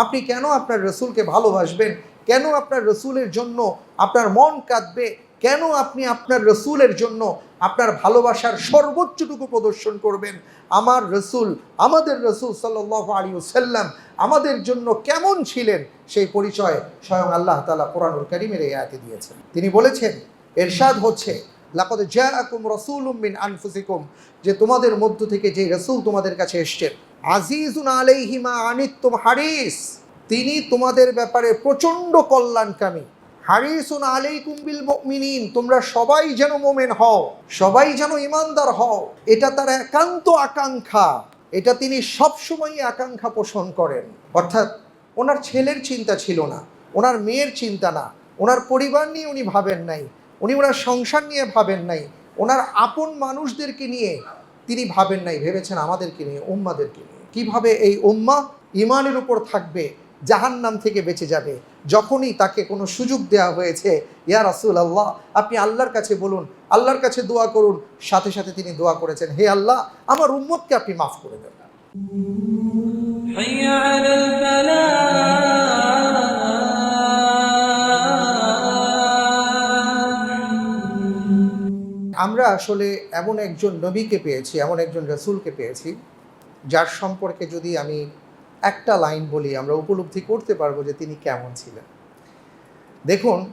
আপনি কেন আপনার রসুলকে ভালোবাসবেন? কেন আপনার রসুলের জন্য আপনার মন কাঁদবে? কেন আপনি আপনার রসুলের জন্য আপনার ভালোবাসার সর্বোচ্চটুকু প্রদর্শন করবেন? আমার রসুল, আমাদের রসুল সাল্লাহ আলী সাল্লাম আমাদের জন্য কেমন ছিলেন? সেই পরিচয় স্বয়ং আল্লাহ তালা কোরআনুল করিমের এই আয়াতে দিয়েছেন। তিনি বলেছেন এরশাদ হচ্ছে, লাকদ জাআকুম রাসূলুম মিন আনফুসিকুম যে তোমাদের মধ্য থেকে যে রসুল তোমাদের কাছে এসছেন। আজিজুন আলাইহি মা আনিতুম হারিস, তিনি তোমাদের ব্যাপারে প্রচণ্ড কল্যাণকামী। হারিসুন আলাইকুম বিল মুমিনিন, তোমরা সবাই যেন মোমেন হও, সবাই যেন ইমানদার হও। এটা তার একান্ত আকাঙ্ক্ষা। এটা তিনি সবসময়ই আকাঙ্ক্ষা পোষণ করেন। অর্থাৎ ওনার ছেলের চিন্তা ছিল না, ওনার মেয়ের চিন্তা না, ওনার পরিবার নিয়ে উনি ভাবেন নাই, উনি ওনার সংসার নিয়ে ভাবেন নাই, ওনার আপন মানুষদেরকে নিয়ে তিনি ভাবেন নাই, ভেবেছেন আমাদেরকে নিয়ে, উম্মাদেরকে নিয়ে। কীভাবে এই উম্মা ইমানের উপর থাকবে জাহান নাম থেকে বেঁচে যাবে? যখনই তাকে কোনো সুযোগ দেওয়া হয়েছে ইয়া রাসুল আল্লাহ আপনি আল্লাহর কাছে বলুন আল্লাহর কাছে দোয়া করুন সাথে সাথে তিনি দোয়া করেছেন হে আল্লাহ আমার উম্মতকে আপনি মাফ করে দেন। আমরা আসলে এমন একজন নবীকে পেয়েছি এমন একজন রসুলকে পেয়েছি যার সম্পর্কে যদি আমি একটা লাইন বলি, আমরা উপলব্ধি করতে পারব যে তিনি কেমন ছিলেন। দেখুন,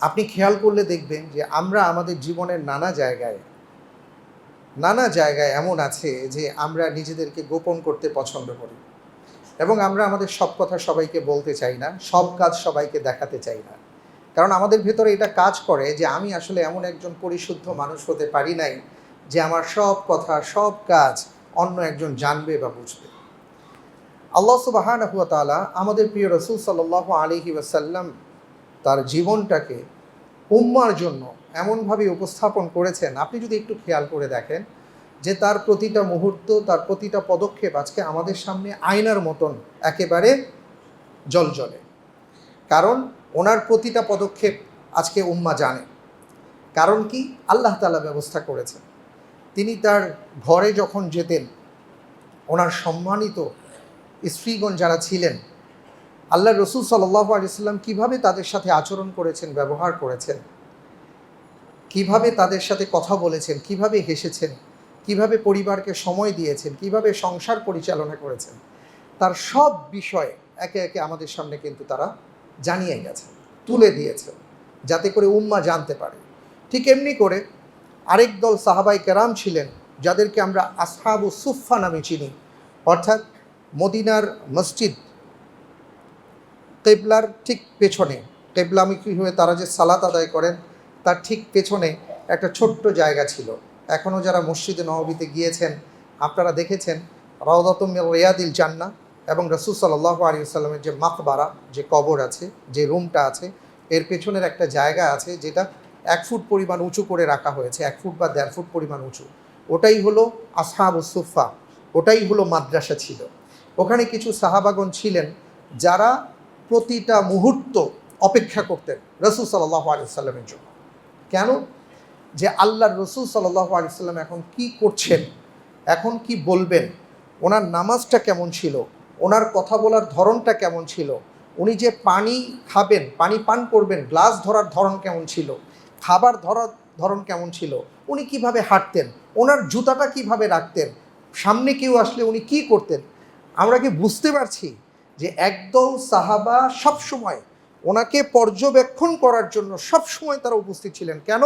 আপনি খেয়াল করলে দেখবেন যে আমরা আমাদের জীবনের নানা জায়গায় নানা জায়গায় এমন আছে যে আমরা নিজেদেরকে গোপন করতে পছন্দ করি এবং আমরা আমাদের সব কথা সবাইকে বলতে চাই না, সব কাজ সবাইকে দেখাতে চাই না। কারণ আমাদের ভেতরে এটা কাজ করে যে আমি আসলে এমন একজন পরিশুদ্ধ মানুষ হতে পারি নাই যে আমার সব কথা, সব কাজ অন্য একজন জানবে বা বুঝবে। আল্লাহ সুবাহান তালা আমাদের প্রিয় রসুল সাল্লাহ আলিহি ওয়াসাল্লাম তার জীবনটাকে উম্মার জন্য এমনভাবে উপস্থাপন করেছেন। আপনি যদি একটু খেয়াল করে দেখেন যে তার প্রতিটা মুহূর্ত, তার প্রতিটা পদক্ষেপ আজকে আমাদের সামনে আয়নার মতন একেবারে জলজলে কারণ ওনার প্রতিটা পদক্ষেপ আজকে উম্মা জানে। কারণ কি? আল্লাহ তালা ব্যবস্থা করেছেন। তিনি তার ঘরে যখন যেতেন, ওনার সম্মানিত স্ত্রীগণ যারা ছিলেন আল্লাহ রসুল সাল্লাহ আলিয়াল্লাম কীভাবে তাদের সাথে আচরণ করেছেন, ব্যবহার করেছেন, কীভাবে তাদের সাথে কথা বলেছেন, কীভাবে হেসেছেন, কীভাবে পরিবারকে সময় দিয়েছেন, কীভাবে সংসার পরিচালনা করেছেন, তার সব বিষয়ে একে একে আমাদের সামনে কিন্তু তারা জানিয়ে গেছে তুলে দিয়েছে যাতে করে উম্মা জানতে পারে। ঠিক এমনি করে আরেক দল সাহাবাই কেরাম ছিলেন, যাদেরকে আমরা আসহাবু সুফা নামে চিনি। অর্থাৎ মদিনার মসজিদ কেবলার ঠিক পেছনে কেবলামুখী হয়ে তারা যে সালাত আদায় করেন, তার ঠিক পেছনে একটা ছোট্ট জায়গা ছিল। এখনও যারা মসজিদে নবীতে গিয়েছেন, আপনারা দেখেছেন, রওদাতুম রিয়াদিল জান্না এবং রসুল সাল্লাহ আলিয়াল্লামের যে মাকবারা, যে কবর আছে, যে রুমটা আছে, এর পেছনের একটা জায়গা আছে, যেটা এক ফুট পরিমাণ উঁচু করে রাখা হয়েছে, এক ফুট বা দেড় ফুট পরিমাণ উঁচু। ওটাই হলো আসহাব সুফা ওটাই হলো মাদ্রাসা ছিল। ওখানে কিছু সাহাবাগন ছিলেন যারা প্রতিটা মুহূর্ত অপেক্ষা করতেন রসুল সাল্লাহ আলিয়াল্লামের জন্য। কেন? যে আল্লাহর রসুল সাল্লাহ আলিয়াল্লাম এখন কি করছেন, এখন কি বলবেন, ওনার নামাজটা কেমন ছিল, ওনার কথা বলার ধরনটা কেমন ছিল, উনি যে পানি খাবেন, পানি পান করবেন, গ্লাস ধরার ধরন কেমন ছিল খাবার ধরার ধরন কেমন ছিল? উনি কীভাবে হাঁটতেন? ওনার জুতাটা কীভাবে রাখতেন? সামনে কেউ আসলে উনি কি করতেন? আমরা কি বুঝতে পারছি যে একদল সাহাবা সবসময় ওনাকে পর্যবেক্ষণ করার জন্য সবসময় তারা উপস্থিত ছিলেন। কেন?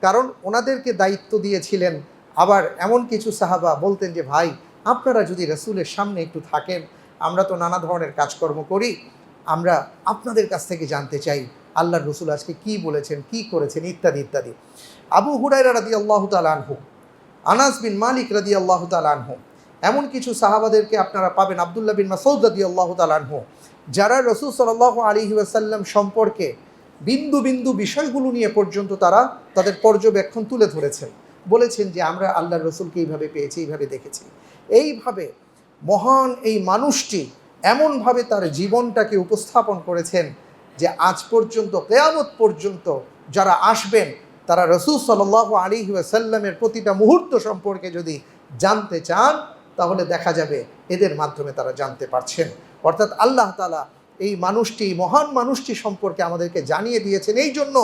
কারণ ওনাদেরকে দায়িত্ব দিয়েছিলেন। আবার এমন কিছু সাহাবা বলতেন যে, ভাই, আপনারা যদি রসুলের সামনে একটু থাকেন, আমরা তো নানা ধরনের কাজকর্ম করি। আমরা আপনাদের কাছ থেকে জানতে চাই আল্লাহর রসুল আজকে কি বলেছেন, কি করেছেন, ইত্যাদি ইত্যাদি। আবু হুরাইরা রাদি আল্লাহ তালানহু আনাস বিন মালিক রাদি আল্লাহ তালানহু এমন কিছু সাহাবাদেরকে আপনারা পাবেন, আবদুল্লাহ বিন মাসৌদ রাদি আল্লাহ তালানহু যারা রসুল সাল্লাহ আলী ওয়াসাল্লাম সম্পর্কে বিন্দু বিন্দু বিষয়গুলো নিয়ে পর্যন্ত তারা তাদের পর্যবেক্ষণ তুলে ধরেছেন। বলেছেন যে আমরা আল্লাহর রসুলকে এইভাবে পেয়েছি, এইভাবে দেখেছি। এইভাবে মহান এই মানুষটি এমনভাবে তার জীবনটাকে উপস্থাপন করেছেন যে আজ পর্যন্ত, কেয়ামত পর্যন্ত যারা আসবেন, তারা রসুল সাল আলী সাল্লামের প্রতিটা মুহূর্ত সম্পর্কে যদি জানতে চান, তাহলে দেখা যাবে এদের মাধ্যমে তারা জানতে পারছেন। অর্থাৎ আল্লাহ তালা এই মানুষটি মহান মানুষটি সম্পর্কে আমাদেরকে জানিয়ে দিয়েছেন এই জন্য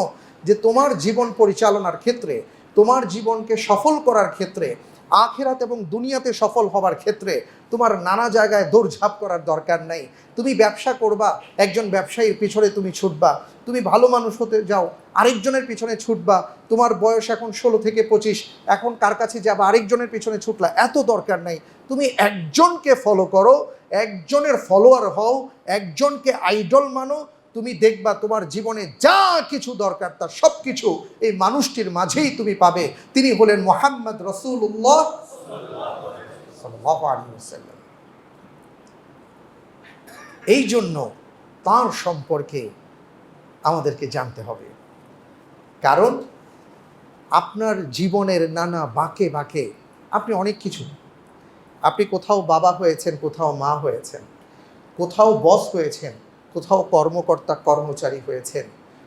যে তোমার জীবন পরিচালনার ক্ষেত্রে, তোমার জীবনকে সফল করার ক্ষেত্রে আখেরাত এবং দুনিয়াতে সফল হবার ক্ষেত্রে তোমার নানা জায়গায় দৌড়ঝাঁপ করার দরকার নাই। তুমি ব্যবসা করবা, একজন ব্যবসায়ীর পিছনে তুমি ছুটবা। তুমি ভালো মানুষ হতে যাও, আরেকজনের পিছনে ছুটবা। তোমার বয়স এখন ষোলো থেকে পঁচিশ, এখন কার কাছে যাবা, আরেকজনের পিছনে ছুটলা, এত দরকার নাই। তুমি একজনকে ফলো করো, একজনের ফলোয়ার হও, একজনকে আইডল মানো তুমি দেখবা তোমার জীবনে যা কিছু দরকার তার সব কিছু এই মানুষটির মাঝেই তুমি পাবে। তিনি হলেন মোহাম্মদ ওয়াসাল্লাম। এই জন্য তার সম্পর্কে আমাদেরকে জানতে হবে। কারণ আপনার জীবনের নানা বাঁকে বাঁকে আপনি অনেক কিছু। আপনি কোথাও বাবা হয়েছেন, কোথাও মা হয়েছেন, কোথাও বস হয়েছেন কোথাও কর্মকর্তা কর্মচারী হয়েছেন,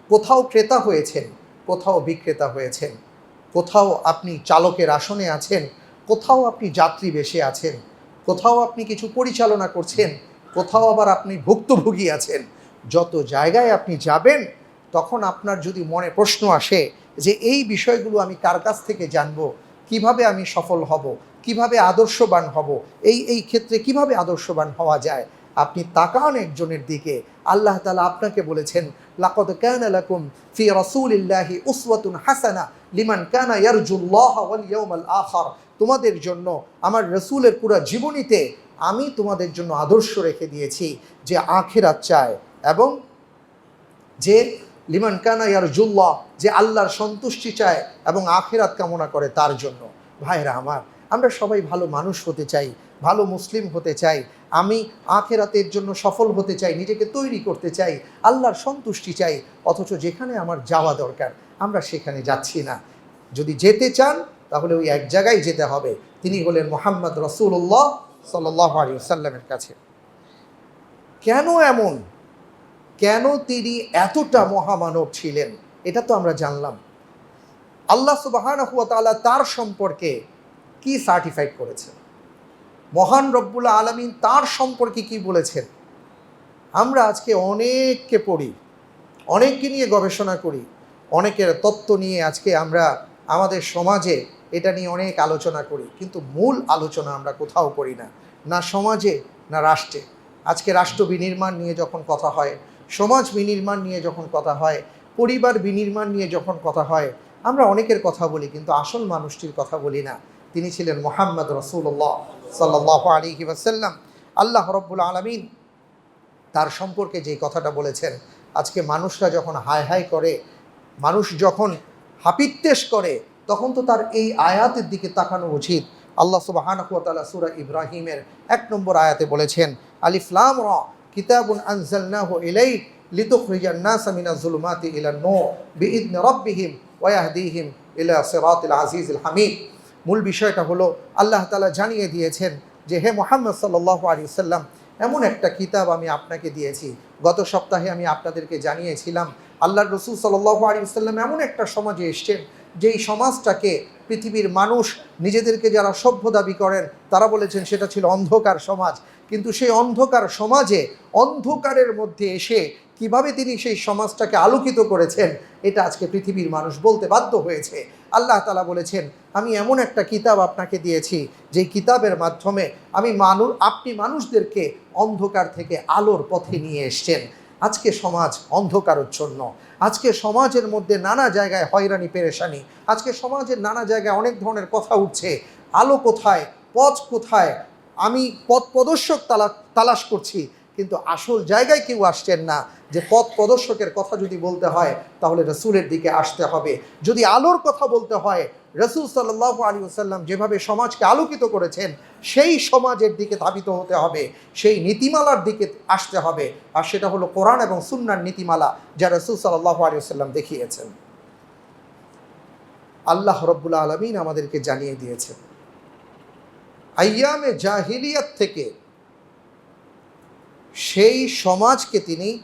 কোথাও ক্রেতা হয়েছেন, কোথাও বিক্রেতা হয়েছেন, কোথাও আপনি চালকের আসনে আছেন, কোথাও আপনি যাত্রী বেশে আছেন, কোথাও আপনি কিছু পরিচালনা করছেন, কোথাও আবার আপনি ভুক্তভোগী আছেন। যত জায়গায় আপনি যাবেন, তখন আপনার যদি মনে প্রশ্ন আসে যে এই বিষয়গুলো আমি কার কাছ থেকে জানব, কীভাবে আমি সফল হব, কীভাবে আদর্শবান হব, এই এই ক্ষেত্রে কীভাবে আদর্শবান হওয়া যায় আপনি তাকান একজনের দিকে। আল্লাহ তালা আপনাকে বলেছেন, লাকদ কানা লাকুম ফি রাসূলিল্লাহি উসওয়াতুন হাসানা লিমান কানা ইয়ারজুল্লাহ ওয়াল ইয়াউমাল আখার। তোমাদের জন্য, আমার রসুলের পুরো জীবনীতে আমি তোমাদের জন্য আদর্শ রেখে দিয়েছি যে আখেরাত চায় এবং যে লিমান কানা ইয়ারজুল্লাহ, যে আল্লাহর সন্তুষ্টি চায় এবং আখেরাত কামনা করে তার জন্য। ভাইরা আমার, আমরা সবাই ভালো মানুষ হতে চাই, ভালো মুসলিম হতে চাই আমি আখেরাতের জন্য সফল হতে চাই, নিজেকে তৈরি করতে চাই, আল্লাহর সন্তুষ্টি চাই, অথচ যেখানে আমার যাওয়া দরকার, আমরা সেখানে যাচ্ছি না। যদি যেতে চান, তাহলে ওই এক জায়গায় যেতে হবে। তিনি হলেন মোহাম্মদ রসুল্লাহ সাল্লাহ আলী সাল্লামের কাছে। কেন এমন? কেন তিনি এতটা মহামানব ছিলেন? এটা তো আমরা জানলাম। আল্লাহ সুবাহান তার সম্পর্কে কি সার্টিফাইড করেছেন? মহান রব্বুল্লা আলমিন তার সম্পর্কে কি বলেছেন? আমরা আজকে অনেককে পড়ি, অনেককে নিয়ে গবেষণা করি, অনেকের তত্ত্ব নিয়ে আজকে আমরা আমাদের সমাজে এটা নিয়ে অনেক আলোচনা করি, কিন্তু মূল আলোচনা আমরা কোথাও করি না না সমাজে, না রাষ্ট্রে। আজকে রাষ্ট্র বিনির্মাণ নিয়ে যখন কথা হয়, সমাজ বিনির্মাণ নিয়ে যখন কথা হয়, পরিবার বিনির্মাণ নিয়ে যখন কথা হয়, আমরা অনেকের কথা বলি, কিন্তু আসল মানুষটির কথা বলি না। তিনি ছিলেন মোহাম্মদ রসুল্লাহ সাল্লাহ আলী ওয়াসাল্লাম, আল্লাহ রব্বুল আলমিন তার সম্পর্কে যে কথাটা বলেছেন, আজকে মানুষরা যখন হাই হাই করে, মানুষ যখন হাপিত্তেশ করে, তখন তো তার এই আয়াতের দিকে তাকানো উচিত। আল্লাহ সুবাহানকুয়াতালা সুরা ইব্রাহিমের এক নম্বর আয়াতে বলেছেন আলিফলাম র, কিতাবুন আনজালনাহু ইলাইক লিতুখরিজান নাস মিনাজ জুলুমাতি ইলা বিইذن রাব্বিহিম ওয়া ইয়াহদিহিম ইলা সিরাতিল আজিজিল হামিদ। মূল বিষয়টা হলো আল্লাহ তাআলা জানিয়ে দিয়েছেন যে, হে মোহাম্মদ সাল্লাল্লাহু আলাইহি সাল্লাম এমন একটা কিতাব আমি আপনাকে দিয়েছি। গত সপ্তাহে আমি আপনাদেরকে জানিয়েছিলাম, আল্লাহ রসুল সাল্লাহ আলী সাল্লাম এমন একটা সমাজে এসছেন, যেই সমাজটাকে পৃথিবীর মানুষ, নিজেদেরকে যারা সভ্য দাবি করেন, তারা বলেছেন সেটা ছিল অন্ধকার সমাজ। কিন্তু সেই অন্ধকার সমাজে অন্ধকারের মধ্যে এসে কীভাবে তিনি সেই সমাজটাকে আলোকিত করেছেন, এটা আজকে পৃথিবীর মানুষ বলতে বাধ্য হয়েছে। আল্লাহ তালা বলেছেন, আমি এমন একটা কিতাব আপনাকে দিয়েছি যে কিতাবের মাধ্যমে আমি মানুষ আপনি মানুষদেরকে অন্ধকার থেকে আলোর পথে নিয়ে এসছেন। আজকে সমাজ অন্ধকারচ্ছন্ন আজকে সমাজের মধ্যে নানা জায়গায় হয়রানি, পেরেশানি। আজকে সমাজের নানা জায়গায় অনেক ধরনের কথা উঠছে। আলো কোথায়? পথ কোথায়? আমি পথ প্রদর্শক তালা, তালাশ করছি। কিন্তু আসল জায়গায় কেউ আসছেন না যে পথ প্রদর্শকের কথা যদি বলতে হয়, তাহলে রসুলের দিকে আসতে হবে। যদি আলোর কথা বলতে হয়, রসুল সাল্লাহ আলী সাল্লাম যেভাবে সমাজকে আলোকিত করেছেন, সেই সমাজের দিকে ধাবিত হতে হবে, সেই নীতিমালার দিকে আসতে হবে। আর সেটা হলো কোরআন এবং সুন্নার নীতিমালা যা রসুল সাল্লাহ আলী সাল্লাম দেখিয়েছেন। আল্লাহ রব্বুল্লা আলমিন আমাদেরকে জানিয়ে দিয়েছেন আয়ামে জাহিলিয়াত থেকে সেই সমাজকে তিনি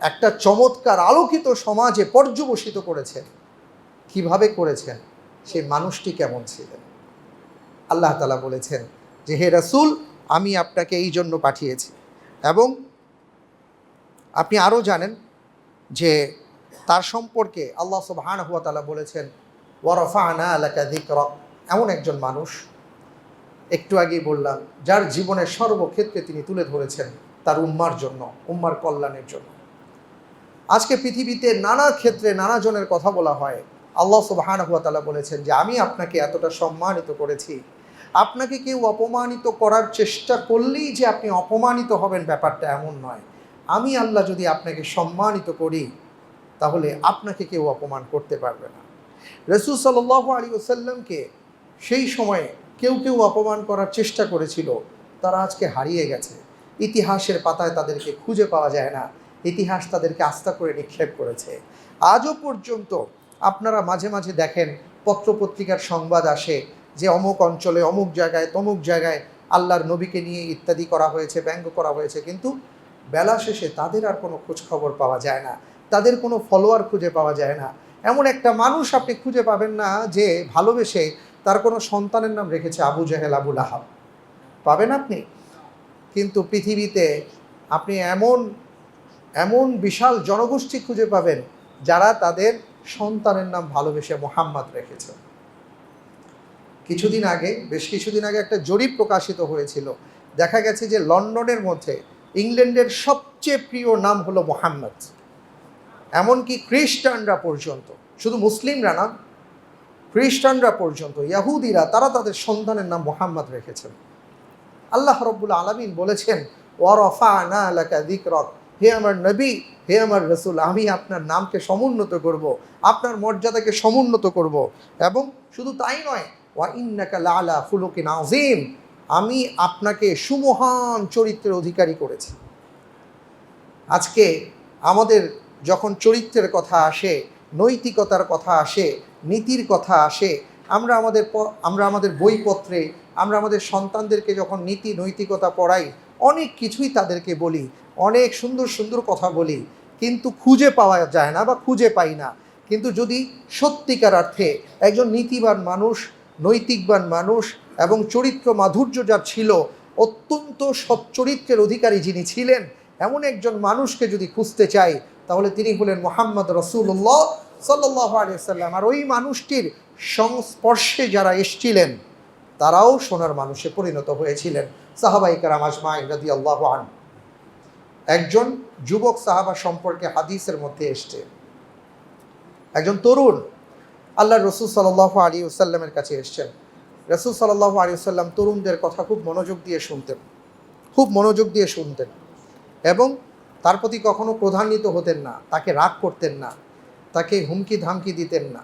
একটা চমৎকার আলোকিত সমাজে পর্যবসিত করেছেন। কীভাবে করেছেন? সেই মানুষটি কেমন ছিলেন? আল্লাহ তালা বলেছেন যে, হে রাসুল, আমি আপনাকে এই জন্য পাঠিয়েছি। এবং আপনি আরও জানেন যে, তার সম্পর্কে আল্লাহ সুবহান হুয়া তালা বলেছেন ওয়ারফা আনা আলাকা দিকরক এমন একজন মানুষ একটু আগেই বললাম, যার জীবনের সর্বক্ষেত্রে তিনি তুলে ধরেছেন তার উম্মার জন্য, উম্মার কল্যাণের জন্য। আজকে পৃথিবীতে নানা ক্ষেত্রে নানা জনের কথা বলা হয়। আল্লাহ সুবহান তালা বলেছেন যে, আমি আপনাকে এতটা সম্মানিত করেছি। আপনাকে কেউ অপমানিত করার চেষ্টা করলেই যে আপনি অপমানিত হবেন ব্যাপারটা এমন নয়। আমি আল্লাহ যদি আপনাকে সম্মানিত করি, তাহলে আপনাকে কেউ অপমান করতে পারবে না। রসুল সাল্লাহ আলী ওসাল্লামকে সেই সময়ে কেউ কেউ অপমান করার চেষ্টা করেছিল। তারা আজকে হারিয়ে গেছে। ইতিহাসের পাতায় তাদেরকে খুঁজে পাওয়া যায় না। ইতিহাস তাদেরকে আস্থা করে নিক্ষেপ করেছে। আজও পর্যন্ত আপনারা মাঝে মাঝে দেখেন পত্রপত্রিকার সংবাদ আসে যে অমুক অঞ্চলে, অমুক জায়গায়, তমুক জায়গায় আল্লাহর নবীকে নিয়ে ইত্যাদি করা হয়েছে, ব্যঙ্গ করা হয়েছে। কিন্তু বেলা শেষে তাদের আর কোনো খোঁজ খবর পাওয়া যায় না। তাদের কোনো ফলোয়ার খুঁজে পাওয়া যায় না। এমন একটা মানুষ আপনি খুঁজে পাবেন না যে ভালোবেসে তার কোনো সন্তানের নাম রেখেছে আবু জাহেল আবুল আহাব পাবেন আপনি? কিন্তু পৃথিবীতে আপনি এমন এমন বিশাল জনগোষ্ঠী খুঁজে পাবেন যারা তাদের সন্তানের নাম ভালোবেসে মোহাম্মদ রেখেছে। কিছুদিন আগে, বেশ কিছুদিন আগে একটা জরিপ প্রকাশিত হয়েছিল। দেখা গেছে যে লন্ডনের মধ্যে ইংল্যান্ডের সবচেয়ে প্রিয় নাম হলো মোহাম্মদ। এমনকি খ্রিস্টানরা পর্যন্ত। শুধু মুসলিমরা না খ্রিস্টানরা পর্যন্ত, ইয়াহুদিরা, তারা তাদের সন্তানের নাম মোহাম্মদ রেখেছেন আল্লাহ রব্বুল আলমিন বলেছেন ওয়ারফা না আলাকা দিকরক হে আমার নবী, হে আমার রসুল, আমি আপনার নামকে সমুন্নত করব, আপনার মর্যাদাকে সমুন্নত করব এবং শুধু তাই নয়, ওয়া ইন্নাকা লালা ফুলুকিন আজিম আমি আপনাকে সুমহান চরিত্রের অধিকারী করেছি। আজকে আমাদের যখন চরিত্রের কথা আসে নৈতিকতার কথা আসে, নীতির কথা আসে, আমরা আমাদের আমরা আমাদের বইপত্রে, আমরা আমাদের সন্তানদেরকে যখন নীতি, নৈতিকতা পড়াই, অনেক কিছুই তাদেরকে বলি, অনেক সুন্দর সুন্দর কথা বলি, কিন্তু খুঁজে পাওয়া যায় না বা খুঁজে পাই না। কিন্তু যদি সত্যিকার অর্থে একজন নীতিবান মানুষ, নৈতিকবান মানুষ এবং চরিত্র মাধুর্য যার ছিল, অত্যন্ত সচ্চরিত্রের অধিকারী যিনি ছিলেন, এমন একজন মানুষকে যদি খুঁজতে চাই তাহলে তিনি হলেন মোহাম্মদ রসুল্লাহ সাল্লাহ আলিয়াল্লাম আর ওই মানুষটির সংস্পর্শে যারা এসছিলেন, তারাও সোনার মানুষে পরিণত হয়েছিলেন। সাহাবাই কারাম আজমাই রাদি আল্লাহ আন একজন যুবক সাহাবা সম্পর্কে হাদিসের মধ্যে এসছে। একজন তরুণ আল্লাহ রসুল সাল্লাহ আলী ওসাল্লামের কাছে এসছেন। রসুল সাল্লাহ আলী ওসাল্লাম তরুণদের কথা খুব মনোযোগ দিয়ে শুনতেন। খুব মনোযোগ দিয়ে শুনতেন। এবং তার প্রতি কখনো প্রধান্বিত হতেন না, তাকে রাগ করতেন না, তাকে হুমকি ধামকি দিতেন না।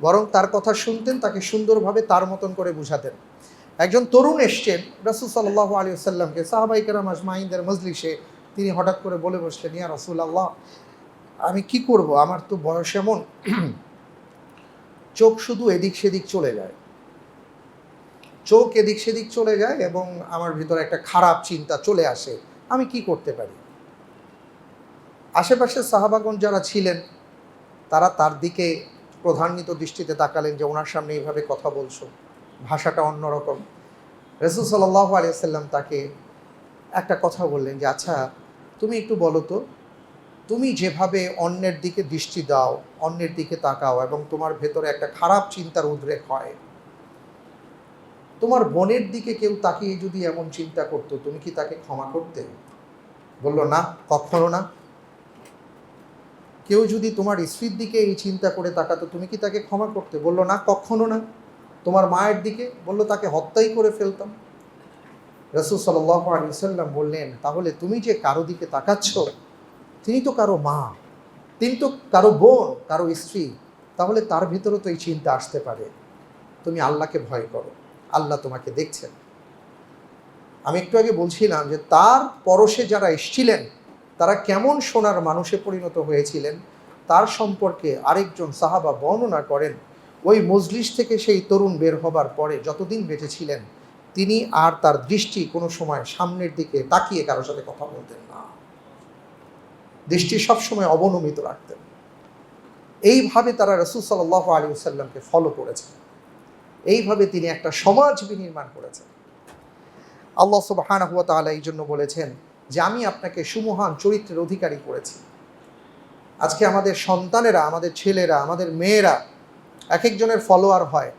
বরং তার কথা শুনতেন, তাকে সুন্দরভাবে তার মতন করে বুঝাতেন। একজন তরুণ এসছেন, রসুল সাল্লাহ আলী সাল্লামকে সাহাবাইকারাম আজমাইনদের মজলিসে তিনি হঠাৎ করে বলে বসলেন, ইয়া রসুল আল্লাহ আমি কি করব? আমার তো বয়স এমন। চোখ শুধু এদিক সেদিক চলে যায়। চোখ এদিক সেদিক চলে যায় এবং আমার ভিতরে একটা খারাপ চিন্তা চলে আসে। আমি কি করতে পারি? আশেপাশে সাহাবাগণ যারা ছিলেন, তারা তার দিকে প্রধান্বিত দৃষ্টিতে তাকালেন যে ওনার সামনে এইভাবে কথা বলছো, ভাষাটা অন্যরকম রসুল সাল্লাহ আলিয়াল্লাম তাকে একটা কথা বললেন যে আচ্ছা তুমি একটু বলো তো, তুমি যেভাবে অন্যের দিকে দৃষ্টি দাও, অন্যের দিকে তাকাও এবং তোমার ভেতরে একটা খারাপ চিন্তার উদ্রেক হয়, তোমার বোনের দিকে কেউ তাকিয়ে যদি এমন চিন্তা করতো, তুমি কি তাকে ক্ষমা করতে? বলল, না, কখনো না। কেউ যদি তোমার স্ত্রীর দিকে এই চিন্তা করে তাকাতো, তুমি কি তাকে ক্ষমা করতে? বলল, না, কখনো না। তোমার মায়ের দিকে বলল, তাকে হত্যাই করে ফেলতাম। রসুল সাল্লাম বললেন, তাহলে তুমি যে কারও দিকে তাকাচ্ছ, তিনি তো কারও মা, তিনি তো কারও বোন, কারও স্ত্রী, তাহলে তার ভিতরে তো এই চিন্তা আসতে পারে। তুমি আল্লাহকে ভয় করো, আল্লাহ তোমাকে দেখছেন। আমি একটু আগে বলছিলাম যে, তার পরশে যারা এসছিলেন তারা কেমন সোনার মানুষে পরিণত হয়েছিলেন, তার সম্পর্কে আরেকজন সাহাবা বর্ণনা করেন, ওই মজলিস থেকে সেই তরুণ বের হবার পরে যতদিন বেঁচে ছিলেন, তিনি আর তার দৃষ্টি কোনো সময় সামনের দিকে তাকিয়ে কারও সাথে কথা বলতেন না। দৃষ্টি সবসময় অবনমিত রাখতেন। এইভাবে তারা রসুল সাল্লাহ আলী সাল্লামকে ফলো করেছেন। এইভাবে তিনি একটা সমাজ বিনির্মাণ করেছেন। আল্লাহ সুবহানাহু ওয়া তাআলা এই জন্য বলেছেন যে আমি আপনাকে সুমহান চরিত্রের অধিকারী করেছি। আজকে আমাদের সন্তানেরা, আমাদের ছেলেরা, আমাদের মেয়েরা এক একজনের ফলোয়ার হয়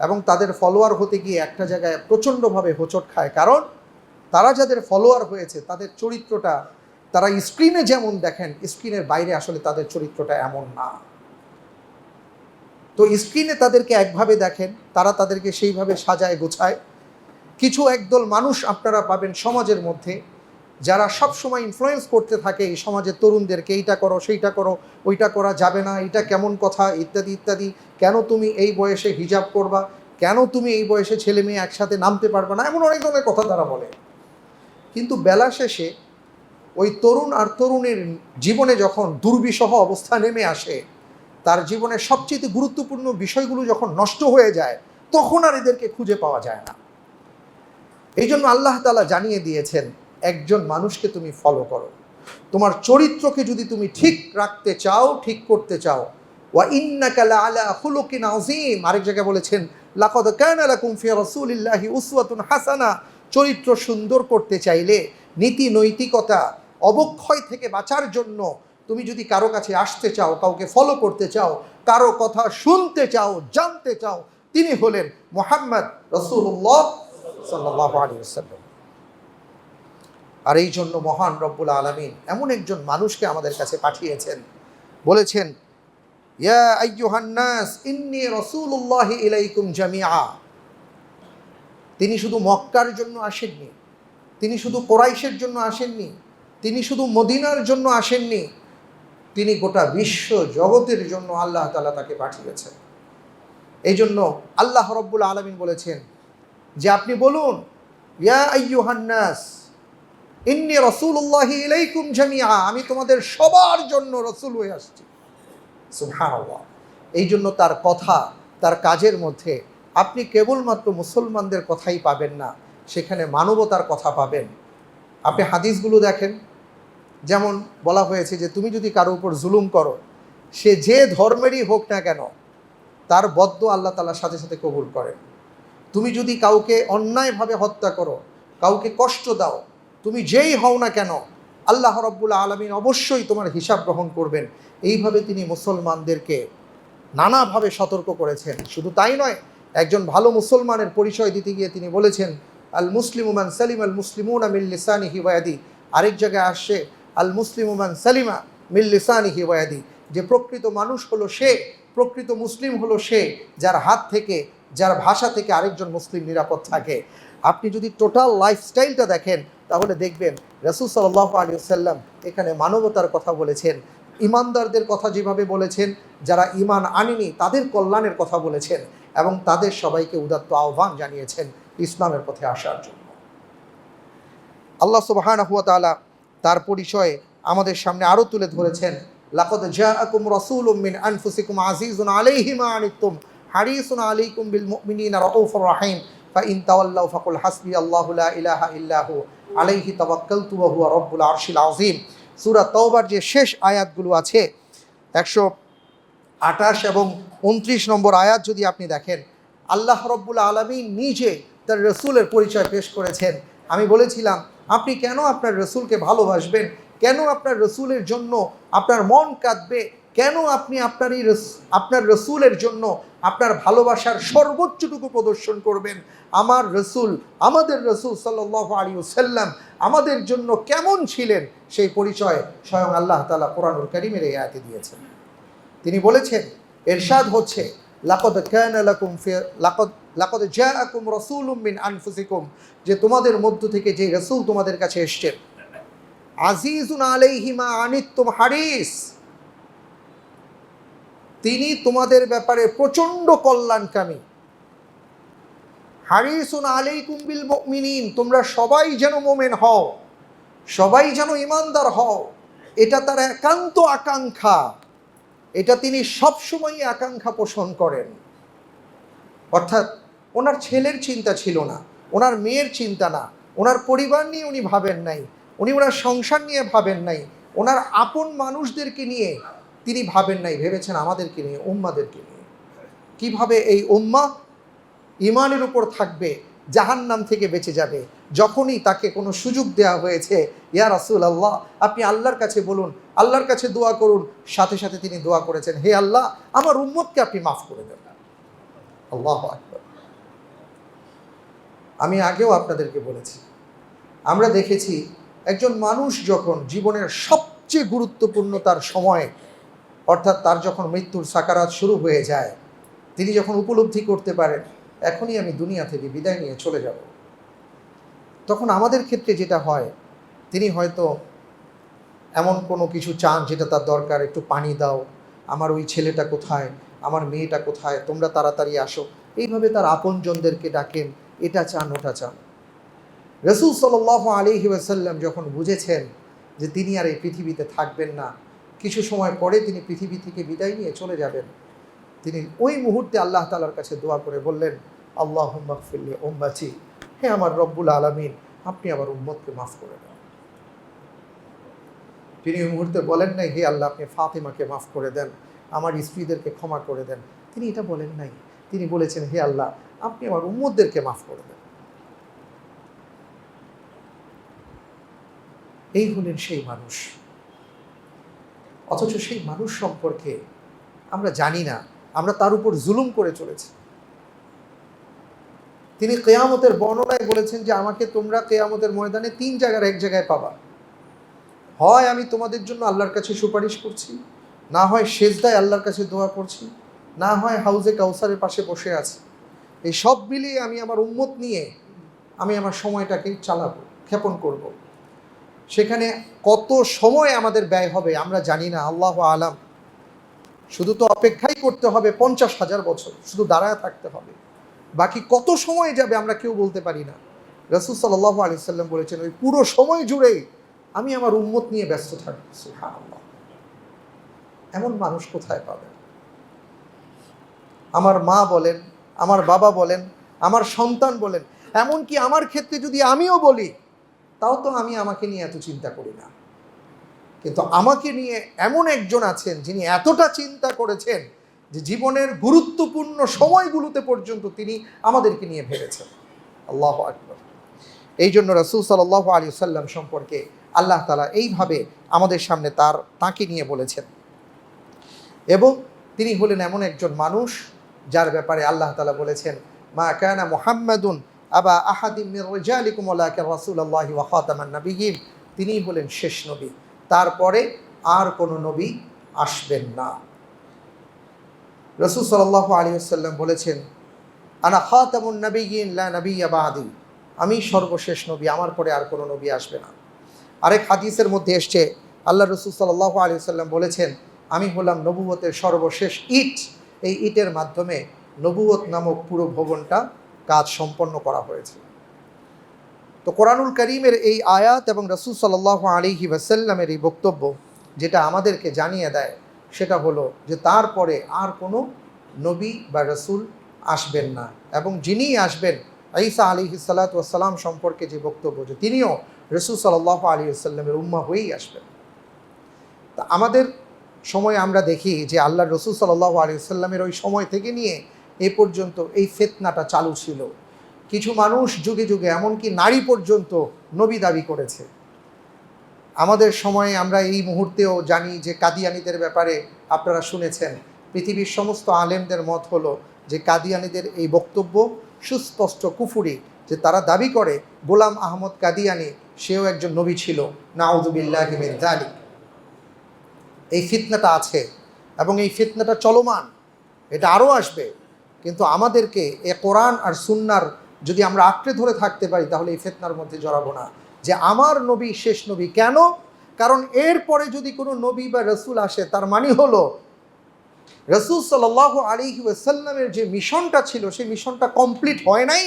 এবং তাদের ফলোয়ার হতে গিয়ে একটা জায়গায় প্রচণ্ডভাবে হোঁচট খায়। কারণ তারা যাদের ফলোয়ার হয়েছে, তাদের চরিত্রটা, তারা স্ক্রিনে যেমন দেখেন স্ক্রিনের বাইরে আসলে তাদের চরিত্রটা এমন না। তো স্ক্রিনে তাদেরকে একভাবে দেখেন, তারা তাদেরকে সেইভাবে সাজায়, গোছায়। কিছু একদল মানুষ আপনারা পাবেন সমাজের মধ্যে যারা সব সময় ইনফ্লুয়েন্স করতে থাকে এই সমাজের তরুণদেরকে এইটা করো, সেইটা করো, ওইটা করা যাবে না এটা কেমন কথা, ইত্যাদি ইত্যাদি। কেন তুমি এই বয়সে হিজাব করবা? কেন তুমি এই বয়সে ছেলে মেয়ে একসাথে নামতে পারবে না? এমন অনেক ধরনের কথা তারা বলে। কিন্তু বেলা শেষে ওই তরুণ আর তরুণীর জীবনে যখন দুর্বিষহ অবস্থা নেমে আসে, তার জীবনের সবচেয়ে গুরুত্বপূর্ণ বিষয়গুলো যখন নষ্ট হয়ে যায়, তখন আর এদেরকে খুঁজে পাওয়া যায় না। এই জন্য আল্লাহ তালা জানিয়ে দিয়েছেন একজন মানুষকে তুমি ফলো করো। তোমার চরিত্রকে যদি তুমি ঠিক রাখতে চাও, ঠিক করতে চাও, ওয়া ইন্নাকা আলা খুলুকিন আযীম। আরেক জায়গায় বলেছেন, লাকাদ কানা লাকুম ফি রাসূলিল্লাহি উসওয়াতুন হাসানা। চরিত্র সুন্দর করতে চাইলে নীতি নৈতিকতা, অবক্ষয় থেকে বাঁচার জন্য তুমি যদি কারও কাছে আসতে চাও, কাউকে ফলো করতে চাও, কারও কথা শুনতে চাও, জানতে চাও, তিনি হলেন মোহাম্মদ রসুল্লাহ সাল্লাহ আলী আর এই জন্য মহান রব্বুল আলমিন এমন একজন মানুষকে আমাদের কাছে পাঠিয়েছেন। বলেছেন, ইয়া ইন্নি ইলাইকুম তিনি শুধু মক্কার জন্য আসেননি, তিনি শুধু কোরাইশের জন্য আসেননি, তিনি শুধু মদিনার জন্য আসেননি, তিনি গোটা বিশ্ব জগতের জন্য আল্লাহ তালা তাকে পাঠিয়েছেন। এই জন্য আল্লাহ রব্বুল আলমিন বলেছেন যে, আপনি বলুন, ইয়া আইয়ুহান্নাস ইন্নি রসুল্লাহি ইলাইকুম জামিয়া আমি তোমাদের সবার জন্য রসুল হয়ে আসছি। এই জন্য তার কথা, তার কাজের মধ্যে আপনি কেবলমাত্র মুসলমানদের কথাই পাবেন না, সেখানে মানবতার কথা পাবেন। আপনি হাদিসগুলো দেখেন। যেমন বলা হয়েছে যে, তুমি যদি কারও উপর জুলুম করো, সে যে ধর্মেরই হোক না কেন, তার বদ্ধ আল্লাহ তালার সাথে সাথে কবুল করেন। তুমি যদি কাউকে অন্যায়ভাবে হত্যা করো, কাউকে কষ্ট দাও তুমি যেই হও না কেন, আল্লাহ রব্বুল আলমিন অবশ্যই তোমার হিসাব গ্রহণ করবেন। এইভাবে তিনি মুসলমানদেরকে নানাভাবে সতর্ক করেছেন। শুধু তাই নয়, একজন ভালো মুসলমানের পরিচয় দিতে গিয়ে তিনি বলেছেন, আল মুসলিম মুসলিমুমান সালিম, আল মুসলিমুন মিল্লিসানি হিবায়াদি আরেক জায়গায় আসছে, আল মুসলিম মুসলিমুমান সালিমা মিল্লিসানি হিবায়াদি যে প্রকৃত মানুষ হলো সে, প্রকৃত মুসলিম হলো সে, যার হাত থেকে, যার ভাষা থেকে আরেকজন মুসলিম নিরাপদ থাকে। আপনি যদি টোটাল লাইফস্টাইলটা দেখেন, তাহলে দেখবেন রসুল সাল্লাহ আলী সাল্লাম এখানে মানবতার কথা বলেছেন, ইমানদারদের কথা যেভাবে বলেছেন, যারা ইমান আনেনি তাদের কল্যাণের কথা বলেছেন এবং তাদের সবাইকে উদাত্ত আহ্বান জানিয়েছেন ইসলামের পথে আসার জন্য। আল্লাহ সুবহানাহু ওয়া তাআলা তার পরিচয়ে আমাদের সামনে আরও তুলে ধরেছেন, লাকদ জাআকুম রাসূলুম মিন আনফুসিকুম আজিজুন আলাইহি মা আনিতুম, হারিসুন আলাইকুম বিল মুমিনিনা রাউফুর রাহিম। ফাইন তাওয়াল্লাউ ফাকুল হাসবি, আল্লাহু লা ইলাহা ইল্লাহু আলাইহি তাওয়াক্কালতু ওয়া হুয়া রব্বুল আরশিল আযীম। সূরা তওবার যে শেষ আয়াতগুলো আছে, একশো আঠাশ এবং উনত্রিশ নম্বর আয়াত যদি আপনি দেখেন, আল্লাহ রব্বুল আলমী নিজে তার রসুলের পরিচয় পেশ করেছেন। আমি বলেছিলাম, আপনি কেন আপনার রসুলকে ভালোবাসবেন? কেন আপনার রসুলের জন্য আপনার মন কাঁদবে? কেন আপনি আপনার এই আপনার রসুলের জন্য আপনার ভালোবাসার সর্বোচ্চটুকু প্রদর্শন করবেন? আমার রসুল, আমাদের রসুল সাল্লাহ আলী সাল্লাম আমাদের জন্য কেমন ছিলেন? সেই পরিচয় স্বয়ং আল্লাহ তালা কোরআনুল করিমের এই আয়াতে দিয়েছেন। তিনি বলেছেন, এরশাদ হচ্ছে, লাকদ কানা লাকুম ফি, লাকদ লাকদ জাআকুম রাসূলুম মিন আনফুসিকুম যে তোমাদের মধ্য থেকে যে রাসূল তোমাদের কাছে এসেছেন। আজিজুন আলাইহি মা আনিতুম হারিস তিনি তোমাদের ব্যাপারে প্রচণ্ড কল্যাণকামী। হারিসুন আলাইকুম বিল মুমিনিন, তোমরা সবাই যেন মোমেন হও, সবাই যেন ইমানদার হও, এটা তার একান্ত আকাঙ্ক্ষা। এটা তিনি সবসময়ই আকাঙ্ক্ষা পোষণ করেন। অর্থাৎ ওনার ছেলের চিন্তা ছিল না, ওনার মেয়ের চিন্তা না, ওনার পরিবার নিয়ে উনি ভাবেন নাই, উনি ওনার সংসার নিয়ে ভাবেন নাই, ওনার আপন মানুষদেরকে নিয়ে তিনি ভাবেন নাই, ভেবেছেন আমাদেরকে নিয়ে, উম্মাদেরকে নিয়ে। কীভাবে এই উম্মা ইমানের উপর থাকবে, জাহান্নাম থেকে বেঁচে যাবে? যখনই তাকে কোনো সুযোগ দেওয়া হয়েছে, ইয়া রাসুল আল্লাহ আপনি আল্লাহর কাছে বলুন, আল্লাহর কাছে দোয়া করুন, সাথে সাথে তিনি দোয়া করেছেন, হে আল্লাহ, আমার উম্মতকে আপনি মাফ করে দেন। আল্লাহ আমি আগেও আপনাদেরকে বলেছি, আমরা দেখেছি একজন মানুষ যখন জীবনের সবচেয়ে গুরুত্বপূর্ণ তার সময় অর্থাৎ তার যখন মৃত্যুর সাকারাত শুরু হয়ে যায়, তিনি যখন উপলব্ধি করতে পারেন, এখনই আমি দুনিয়া থেকে বিদায় নিয়ে চলে যাব। তখন আমাদের ক্ষেত্রে যেটা হয়, তিনি হয়তো এমন কোনো কিছু চান যেটা তার দরকার, একটু পানি দাও, আমার ওই ছেলেটা কোথায়, আমার মেয়েটা কোথায়, তোমরা তাড়াতাড়ি আসো। এইভাবে তার আপনজনদেরকে ডাকেন, এটা চান, ওটা চান। রসুল সাল আলী ওয়াসাল্লাম যখন বুঝেছেন যে তিনি আর এই পৃথিবীতে থাকবেন না কিছু সময় পরে তিনি পৃথিবী থেকে বিদায় নিয়ে চলে যাবেন। তিনি ওই মুহূর্তে আল্লাহ তালার কাছে দোয়া করে বললেন আল্লাহ মাকফিল্লি ওম্বাচি হে আমার রব্বুল আলমিন, আপনি আমার উম্মতকে মাফ করে দেন তিনি ওই মুহূর্তে বলেন নাই, হে আল্লাহ, আপনি ফাতেমাকে মাফ করে দেন, আমার স্ত্রীদেরকে ক্ষমা করে দেন। তিনি এটা বলেন নাই। তিনি বলেছেন, হে আল্লাহ, আপনি আমার উম্মতদেরকে মাফ করে দেন। এই হলেন সেই মানুষ। অথচ সেই মানুষ সম্পর্কে আমরা জানি না। আমরা তার উপর জুলুম করে চলেছি। তিনি কেয়ামতের বর্ণনায় বলেছেন যে, আমাকে তোমরা কেয়ামতের ময়দানে তিন জায়গার এক জায়গায় পাবা। হয় আমি তোমাদের জন্য আল্লাহর কাছে সুপারিশ করছি, না হয় সেজদায় আল্লাহর কাছে দোয়া করছি, না হয় হাউজে কাউসারের পাশে বসে আছি। এই সব মিলিয়ে আমি আমার উন্মত নিয়ে আমি আমার সময়টাকে চালাবো, ক্ষেপণ করব। সেখানে কত সময় আমাদের ব্যয় হবে আমরা জানি না, আল্লাহ আলাম। শুধু তো অপেক্ষাই করতে হবে পঞ্চাশ হাজার বছর, শুধু দাঁড়ায় থাকতে হবে। বাকি কত সময় যাবে আমরা কেউ বলতে পারি না। রসুল সাল্লাহ আলি সাল্লাম বলেছেন, ওই পুরো সময় জুড়েই আমি আমার উম্মত নিয়ে ব্যস্ত থাকব। সুবহানাল্লাহ। এমন মানুষ কোথায় পাবেন? আমার মা বলেন, আমার বাবা বলেন, আমার সন্তান বলেন, এমনকি আমার ক্ষেত্রে যদি আমিও বলি তাও তো আমি আমাকে নিয়ে এত চিন্তা করি না। কিন্তু আমাকে নিয়ে এমন একজন আছেন যিনি এতটা চিন্তা করেছেন যে জীবনের গুরুত্বপূর্ণ সময়গুলোতে পর্যন্ত তিনি আমাদেরকে নিয়ে ভেবেছেন। আল্লাহ আকবর। এই জন্য রসুল সাল্লাহ আলী সাল্লাম সম্পর্কে আল্লাহ তালা এইভাবে আমাদের সামনে তার, তাকে নিয়ে বলেছেন। এবং তিনি হলেন এমন একজন মানুষ যার ব্যাপারে আল্লাহ তালা বলেছেন, মা কানা মোহাম্মদুন আবা আহাদিম রিজালিকুম ওয়ালাকিন রাসূলুল্লাহি ওয়া খাতামান নাবিয়িন তিনিই হলেন শেষ নবী। তারপরে আর কোনো নবী আসবেন না। রসুল সাল্লাল্লাহু আলাইহি ওয়াসাল্লাম বলেছেন, আনা খাতামুন নাবিয়িন লা নাবিয়্যা বাদি। আমি সর্বশেষ নবী, আমার পরে আর কোনো নবী আসবে না। আরেক হাদিসের মধ্যে এসছে, আল্লাহ রসুল সাল্লাহ আলী সাল্লাম বলেছেন, আমি হলাম নবুয়তের সর্বশেষ ইট। এই ইটের মাধ্যমে নবুয়ত নামক পুরো ভবনটা কাজ সম্পন্ন করা হয়েছে। তো কোরআনুল করিমের এই আয়াত এবং রসুল সাল্লাহ আলিহি ওয়াসাল্লামের এই বক্তব্য যেটা আমাদেরকে জানিয়ে দেয়, সেটা হলো যে তারপরে আর কোনো নবী বা রসুল আসবেন না এবং যিনিই আসবেন, ঈসা আলী সাল্লাতাম সম্পর্কে যে বক্তব্য, যে তিনিও রসুল সাল্লাহ আলী আসাল্লামের উম্মা হয়েই আসবেন। তা আমাদের সময় আমরা দেখি যে আল্লাহ রসুল সাল্লাহ আলী সাল্লামের ওই সময় থেকে নিয়ে এ পর্যন্ত এই ফেতনাটা চালু ছিল। কিছু মানুষ যুগে যুগে, এমনকি নারী পর্যন্ত নবী দাবি করেছে। আমাদের সময়ে আমরা এই মুহূর্তেও জানি যে কাদিয়ানিদের ব্যাপারে আপনারা শুনেছেন, পৃথিবীর সমস্ত আলেমদের মত হলো যে কাদিয়ানিদের এই বক্তব্য সুস্পষ্ট কুফুরি, যে তারা দাবি করে, গোলাম আহমদ কাদিয়ানি, সেও একজন নবী ছিল। নাউজুবিল্লাহ জালিক এই ফিতনাটা আছে এবং এই ফিতনাটা চলমান। এটা আরও আসবে। কিন্তু আমাদেরকে এ কোরআন আর সুন্নার যদি আমরা আঁকড়ে ধরে থাকতে পারি, তাহলে এই ফেতনার মধ্যে জড়াবো না। যে আমার নবী শেষ নবী কেন? কারণ এরপরে যদি কোনো নবী বা রসুল আসে, তার মানে হলো রসুল সাল আলী ওয়াসাল্লামের যে মিশনটা ছিল, সেই মিশনটা কমপ্লিট হয় নাই।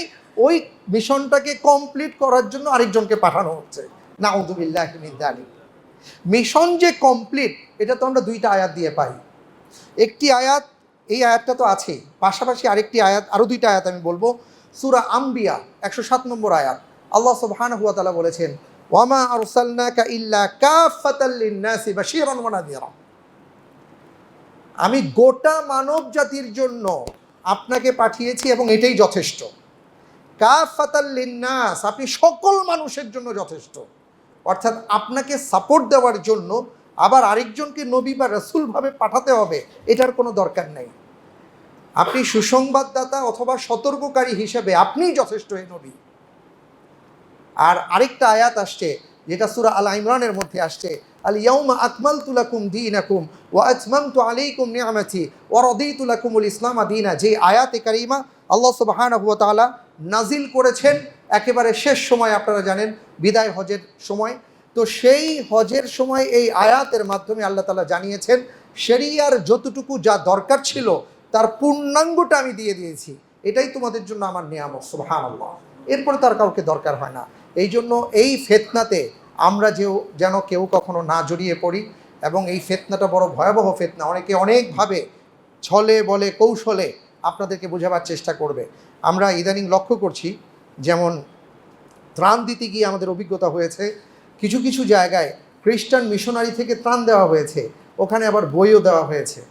ওই মিশনটাকে কমপ্লিট করার জন্য আরেকজনকে পাঠানো হচ্ছে। না উদুবিল্লাহ আলী মিশন যে কমপ্লিট, এটা তো আমরা দুইটা আয়াত দিয়ে পাই। একটি আয়াত এই আয়াতটা তো আছে পাশাপাশি আরেকটি আয়াত আরও দুইটা আয়াত আমি বলব। সুরা আম্বিয়া, একশো সাত নম্বর আয়াত। আল্লাহ সুবহান হুয়া তালা বলেছেন, ওয়ামা আরসালনাকা ইল্লা কাফাতাল লিন্নাসি বাশীরান ওয়া আমি গোটা মানব জাতির জন্য আপনাকে পাঠিয়েছি এবং এটাই যথেষ্ট। কাফাতাল্লিন্নাস আপনি সকল মানুষের জন্য যথেষ্ট। অর্থাৎ আপনাকে সাপোর্ট দেওয়ার জন্য আবার আরেকজনকে নবী বা রসুলভাবে পাঠাতে হবে, এটার কোনো দরকার নেই। আপনি সুসংবাদদাতা অথবা সতর্ককারী হিসেবে আপনিই যথেষ্ট এই নবী। আর আরেকটা আয়াত আসছে, যেটা সুরা আল ইমরানের মধ্যে আসছে, আল ইয়াউমা আকমাল তুলাকুম দিনাকুম ওয়া আতমামতু আলাইকুম নিআমাতি ওয়া রাদিতু লাকুমুল ইসলাম দীনা। যে আয়াতে কারিমা আল্লাহ সুবহানাহু ওয়া তাআলা নাজিল করেছেন, একেবারে শেষ সময়, আপনারা জানেন, বিদায় হজের সময়। তো সেই হজের সময় এই আয়াতের মাধ্যমে আল্লাহ তাআলা জানিয়েছেন, শেরিয়ার যতটুকু যা দরকার ছিল, তার পূর্ণাঙ্গটা আমি দিয়ে দিয়েছি। এটাই তোমাদের জন্য আমার নিয়ামক সুবহানাল্লাহ। এরপরে তার কাউকে দরকার হয় না। এই জন্য এই ফেতনাতে আমরা যেও, যেন কেউ কখনো না জড়িয়ে পড়ি এবং এই ফেতনাটা বড় ভয়াবহ ফেতনা। অনেকে অনেকভাবে ছলে বলে, কৌশলে আপনাদেরকে বোঝাবার চেষ্টা করবে। আমরা ইদানিং লক্ষ্য করছি, যেমন ত্রাণ দিতে গিয়ে আমাদের অভিজ্ঞতা হয়েছে কিছু কিছু জায়গায় খ্রিস্টান মিশনারি থেকে ত্রাণ দেওয়া হয়েছে। ওখানে আবার বইও দেওয়া হয়েছে।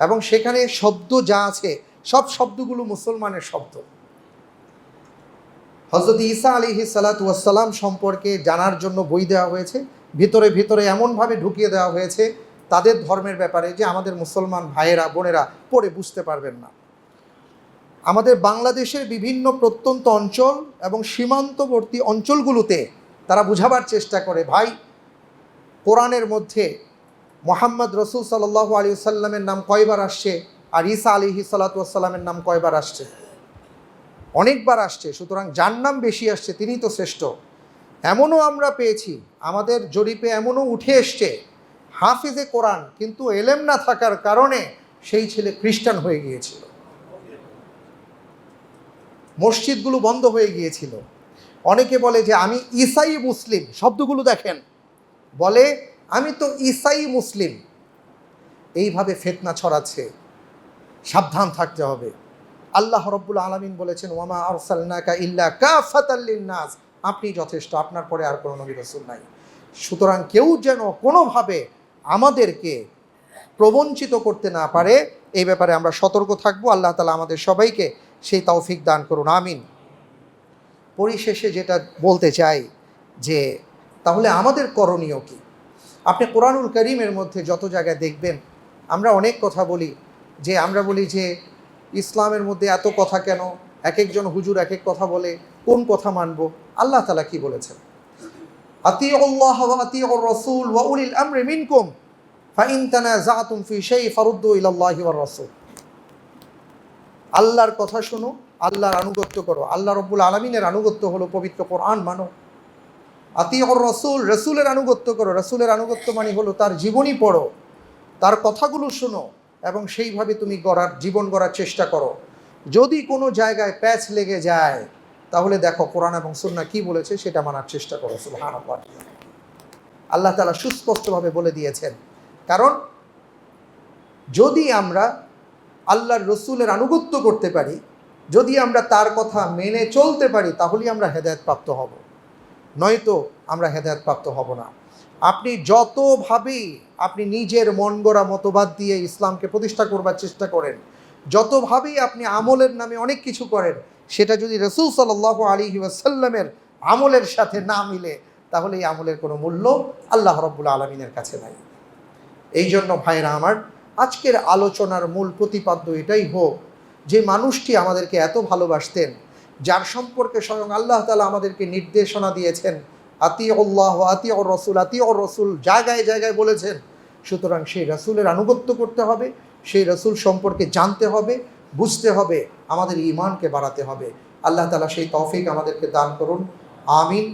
এবং সেখানে শব্দ যা আছে, সব শব্দগুলো মুসলমানের শব্দ। হজরত ঈসা আলী সালাতাম সম্পর্কে জানার জন্য বই দেওয়া হয়েছে। ভিতরে ভিতরে এমনভাবে ঢুকিয়ে দেওয়া হয়েছে তাদের ধর্মের ব্যাপারে যে আমাদের মুসলমান ভাইয়েরা, বোনেরা পড়ে বুঝতে পারবেন না। আমাদের বাংলাদেশের বিভিন্ন প্রত্যন্ত অঞ্চল এবং সীমান্তবর্তী অঞ্চলগুলোতে তারা বুঝাবার চেষ্টা করে, ভাই, কোরআনের মধ্যে মোহাম্মদ রসুল সাল্লাহ আলী সাল্লামের নাম কয়বার আসছে আর ঈসা আলিহি সাল্লাতামের নাম কয়বার আসছে? অনেকবার আসছে, সুতরাং যার নাম বেশি আসছে তিনিই তো শ্রেষ্ঠ। এমনও আমরা পেয়েছি, আমাদের জরিপে এমনও উঠে এসছে, হাফিজে কোরআন কিন্তু এলেম না থাকার কারণে সেই ছেলে খ্রিস্টান হয়ে গিয়েছিল। মসজিদগুলো বন্ধ হয়ে গিয়েছিল। অনেকে বলে যে আমি ইসাই মুসলিম, শব্দগুলো দেখেন। বলে, আমি তো ইসাই মুসলিম। এইভাবে ফেতনা ছড়াচ্ছে। সাবধান থাকতে হবে। আল্লাহ রব্বুল আলমিন বলেছেন, ওয়ামা আরসালনাকা ইল্লা কাফাতাল্লিন নাস আপনি যথেষ্ট, আপনার পরে আর কোনো নবী রসুল নাই। সুতরাং কেউ যেন কোনোভাবে আমাদেরকে প্রবঞ্চিত করতে না পারে, এই ব্যাপারে আমরা সতর্ক থাকব। আল্লাহ তালা আমাদের সবাইকে সেই তৌফিক দান করুন। আমিন। পরিশেষে যেটা বলতে চাই যে, তাহলে আমাদের করণীয় কি? আপনি কোরআনুল করিমের মধ্যে যত জায়গায় দেখবেন, আমরা অনেক কথা বলি, যে আমরা বলি যে, ইসলামের মধ্যে এত কথা কেন? এক একজন হুজুর এক এক কথা বলে, কোন কথা মানব? আল্লাহ তালা কি বলেছেন? আল্লাহর কথা শোনো আল্লাহর আনুগত্য করো। আল্লাহ রব্বুল আলমিনের আনুগত্য হলো পবিত্র কোরআন মানো। আতি রসুল, রসুলের আনুগত্য করো। রসুলের আনুগত্য মানে হলো তার জীবনী পড়ো, তার কথাগুলো শোনো এবং সেইভাবে তুমি গড়ার, জীবন গড়ার চেষ্টা করো। যদি কোনো জায়গায় প্যাচ লেগে যায়, তাহলে দেখো কোরআন এবং সুন্না কি বলেছে সেটা মানার চেষ্টা করো সুবহান আল্লাহ তালা সুস্পষ্টভাবে বলে দিয়েছেন, কারণ যদি আমরা আল্লাহর রসুলের আনুগত্য করতে পারি যদি আমরা তার কথা মেনে চলতে পারি, তাহলেই আমরা হেদায়ত প্রাপ্ত হব। নয়তো আমরা হেদায়ত প্রাপ্ত হব না। আপনি যতভাবেই আপনি নিজের মন গড়া মতবাদ দিয়ে ইসলামকে প্রতিষ্ঠা করবার চেষ্টা করেন, যতভাবেই আপনি আমলের নামে অনেক কিছু করেন, সেটা যদি রসুল সাল্লাহ আলী ওয়াসাল্লামের আমলের সাথে না মিলে, তাহলে এই আমলের কোনো মূল্য আল্লাহ রব্বুল আলমিনের কাছে নাই। এই জন্য ভাইরা আমার, আজকের আলোচনার মূল প্রতিপাদ্য এটাই হোক যে মানুষটি আমাদেরকে এত ভালোবাসতেন, যার সম্পর্কে স্বয়ং আল্লাহ তালা আমাদেরকে নির্দেশনা দিয়েছেন আতি আল্লাহ আতি অর রসুল আতি অর রসুল জায়গায় জায়গায় বলেছেন, সুতরাং সেই রসুলের আনুগত্য করতে হবে, সেই রসুল সম্পর্কে জানতে হবে, বুঝতে হবে, আমাদের ইমানকে বাড়াতে হবে। আল্লাহ তালা সেই তৌফিক আমাদেরকে দান করুন। আমিন।